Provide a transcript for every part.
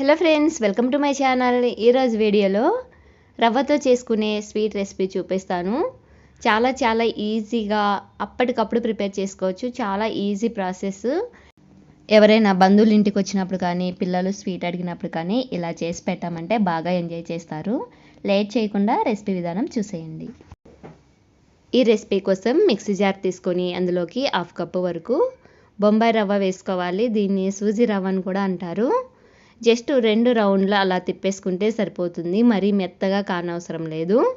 Hello friends welcome to my channel ఈరోజు వీడియోలో రవ్వతో చేసుకునే స్వీట్ రెసిపీ చూపిస్తాను. చాలా చాలా ఈజీగా అప్పటికప్పుడు ప్రిపేర్ చేసుకోవచ్చు. చాలా ఈజీ ప్రాసెస్ ఎవరైనా బంధువులు ఇంటికి వచ్చినప్పుడు కానీ పిల్లలు స్వీట్ అడిగినప్పుడు కానీ ఇలా చేసి పెట్టామంటే బాగా ఎంజాయ్ చేస్తారు. లేట్ చేయకుండా రెసిపీ విధానం చూసేయండి. ఈ రెసిపీ కోసం మిక్సీ జార్ తీసుకొని అందులోకి హాఫ్ కప్పు వరకు బొంబాయి రవ్వ వేసుకోవాలి. దీన్ని సూజీ రవ్వ అని కూడా అంటారు. జస్ట్ రెండు రౌండ్లు అలా తిప్పేసుకుంటే సరిపోతుంది. మరీ మెత్తగా కానవసరం లేదు.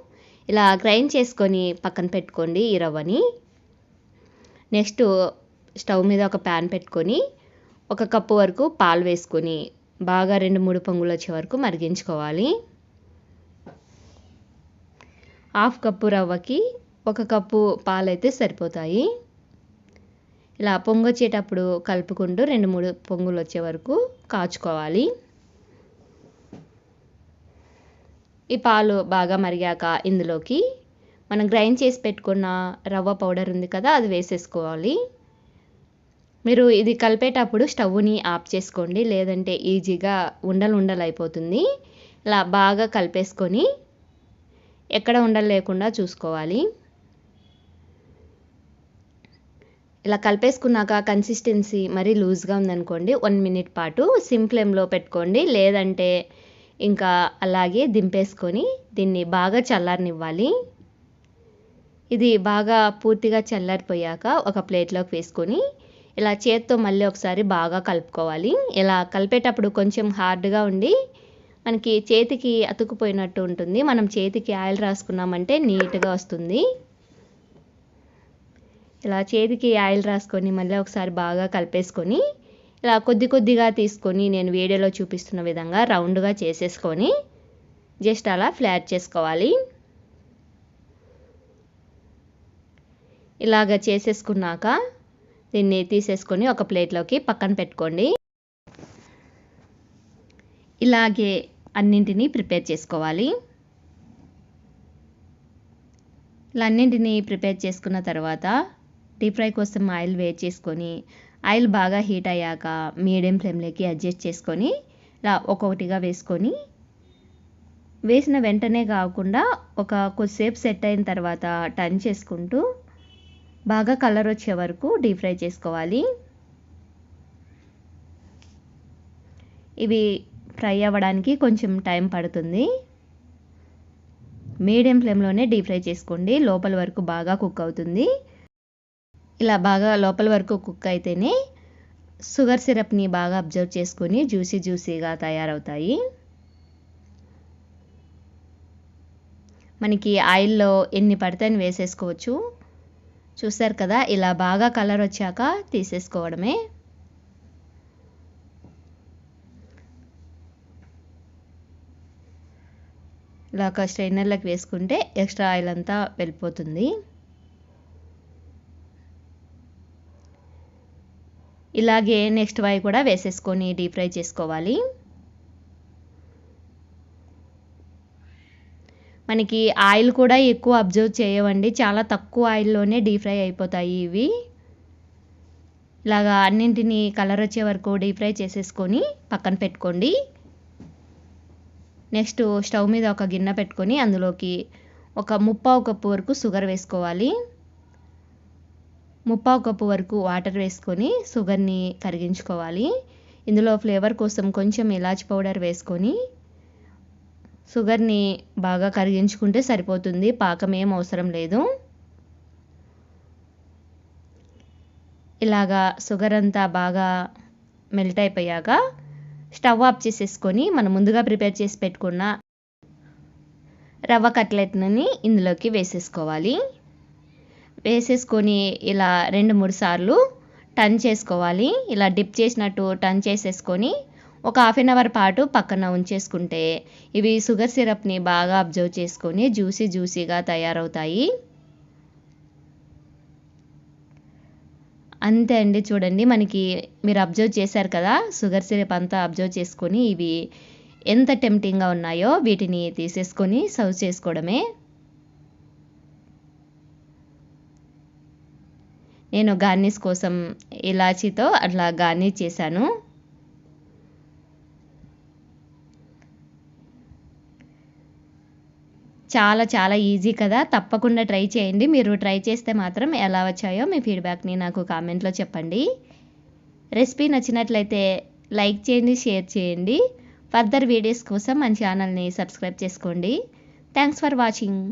ఇలా గ్రైండ్ చేసుకొని పక్కన పెట్టుకోండి ఈ రవ్వని. నెక్స్ట్ స్టవ్ మీద ఒక ప్యాన్ పెట్టుకొని ఒక కప్పు వరకు పాలు వేసుకొని బాగా రెండు మూడు పొంగులు వచ్చే వరకు మరిగించుకోవాలి. హాఫ్ కప్పు రవ్వకి ఒక కప్పు పాలైతే సరిపోతాయి. ఇలా పొంగొచ్చేటప్పుడు కలుపుకుంటూ రెండు మూడు పొంగులు వచ్చే వరకు కాచుకోవాలి. ఈ పాలు బాగా మరిగాక ఇందులోకి మనం గ్రైండ్ చేసి పెట్టుకున్న రవ్వ పౌడర్ ఉంది కదా అది వేసేసుకోవాలి. మీరు ఇది కలిపేటప్పుడు స్టవ్ని ఆఫ్ చేసుకోండి లేదంటే ఈజీగా ఉండలు ఉండలు అయిపోతుంది ఇలా బాగా కలిపేసుకొని ఎక్కడ ఉండలు లేకుండా చూసుకోవాలి. ఇలా కలిపేసుకున్నాక కన్సిస్టెన్సీ మరీ లూజ్గా ఉందనుకోండి వన్ మినిట్ పాటు సిమ్ ఫ్లేమ్లో పెట్టుకోండి. లేదంటే ఇంకా అలాగే దింపేసుకొని దీన్ని బాగా చల్లారనివ్వాలి. ఇది బాగా పూర్తిగా చల్లారిపోయాక ఒక ప్లేట్లోకి వేసుకొని ఇలా చేత్తో మళ్ళీ ఒకసారి బాగా కలుపుకోవాలి. ఇలా కలిపేటప్పుడు కొంచెం హార్డ్గా ఉండి మనకి చేతికి అతుకుపోయినట్టు ఉంటుంది. మనం చేతికి ఆయిల్ రాసుకున్నామంటే నీట్గా వస్తుంది. ఇలా చేతికి ఆయిల్ రాసుకొని మళ్ళీ ఒకసారి బాగా కలిపేసుకొని ఇలా కొద్ది కొద్దిగా తీసుకొని నేను వీడియోలో చూపిస్తున్న విధంగా రౌండ్గా చేసేసుకొని జస్ట్ అలా ఫ్లాట్ చేసుకోవాలి. ఇలాగ చేసేసుకున్నాక దీన్ని తీసేసుకొని ఒక ప్లేట్లోకి పక్కన పెట్టుకోండి. ఇలాగే అన్నింటినీ ప్రిపేర్ చేసుకోవాలి. ఇలా అన్నింటినీ ప్రిపేర్ చేసుకున్న తర్వాత డీప్ ఫ్రై కోసం ఆయిల్ వేడి చేసుకొని ఆయిల్ బాగా హీట్ అయ్యాక మీడియం ఫ్లేమ్లోకి అడ్జస్ట్ చేసుకొని ఇలా ఒక్కొక్కటిగా వేసుకొని వేసిన వెంటనే కాకుండా ఒక కొద్దిసేపు సెట్ అయిన తర్వాత టర్న్ చేసుకుంటూ బాగా కలర్ వచ్చే వరకు డీప్ ఫ్రై చేసుకోవాలి. ఇవి ఫ్రై అవ్వడానికి కొంచెం టైం పడుతుంది. మీడియం ఫ్లేమ్లోనే డీప్ ఫ్రై చేసుకోండి. లోపల వరకు బాగా కుక్ అవుతుంది. ఇలా బాగా లోపల వరకు కుక్ అయితేనే షుగర్ సిరప్ని బాగా అబ్జర్వ్ చేసుకొని జ్యూసీ జ్యూసీగా తయారవుతాయి. మనకి ఆయిల్లో ఎన్ని పడితే అని వేసేసుకోవచ్చు. చూసారు కదా ఇలా బాగా కలర్ వచ్చాక తీసేసుకోవడమే. ఇలా ఒక స్ట్రైనర్లకు వేసుకుంటే ఎక్స్ట్రా ఆయిల్ అంతా వెళ్ళిపోతుంది. ఇలాగే నెక్స్ట్ వై కూడా వేసేసుకొని డీప్ ఫ్రై చేసుకోవాలి. మనకి ఆయిల్ కూడా ఎక్కువ అబ్జర్వ్ చేయవండి. చాలా తక్కువ ఆయిల్లోనే డీప్ ఫ్రై అయిపోతాయి ఇవి. ఇలాగా అన్నింటినీ కలర్ వచ్చే వరకు డీప్ ఫ్రై చేసేసుకొని పక్కన పెట్టుకోండి. నెక్స్ట్ స్టవ్ మీద ఒక గిన్నె పెట్టుకొని అందులోకి ఒక ముప్పావు కప్పు వరకు షుగర్ వేసుకోవాలి. ముప్పావు కప్పు వరకు వాటర్ వేసుకొని షుగర్ని కరిగించుకోవాలి. ఇందులో ఫ్లేవర్ కోసం కొంచెం ఇలాచి పౌడర్ వేసుకొని షుగర్ని బాగా కరిగించుకుంటే సరిపోతుంది. పాకం ఏం అవసరం లేదు. ఇలాగా షుగర్ అంతా బాగా మెల్ట్ అయిపోయాక స్టవ్ ఆఫ్ చేసేసుకొని మనం ముందుగా ప్రిపేర్ చేసి పెట్టుకున్న రవ్వ కట్లెట్ని ఇందులోకి వేసేసుకోవాలి. వేసేసుకొని ఇలా రెండు మూడు సార్లు టర్న్ చేసుకోవాలి. ఇలా డిప్ చేసినట్టు టర్న్ చేసేసుకొని ఒక హాఫ్ అన్ అవర్ పాటు పక్కన ఉంచేసుకుంటే ఇవి షుగర్ సిరప్ని బాగా అబ్జర్వ్ చేసుకొని జ్యూసీ జ్యూసీగా తయారవుతాయి. అంతే అండి చూడండి మనకి మీరు అబ్జర్వ్ చేశారు కదా షుగర్ సిరప్ అంతా అబ్జర్వ్ చేసుకొని ఇవి ఎంత టెంప్టింగ్గా ఉన్నాయో వీటిని తీసేసుకొని సర్వ్ చేసుకోవడమే. నేను గార్నిష్ కోసం ఇలాచీతో అట్లా గార్నిష్ చేశాను. చాలా చాలా ఈజీ కదా. తప్పకుండా ట్రై చేయండి. మీరు ట్రై చేస్తే మాత్రం ఎలా వచ్చాయో మీ ఫీడ్బ్యాక్ని నాకు కామెంట్లో చెప్పండి. రెసిపీ నచ్చినట్లయితే లైక్ చేయండి షేర్ చేయండి. ఫర్దర్ వీడియోస్ కోసం మన ఛానల్ని సబ్స్క్రైబ్ చేసుకోండి. Thanks for watching.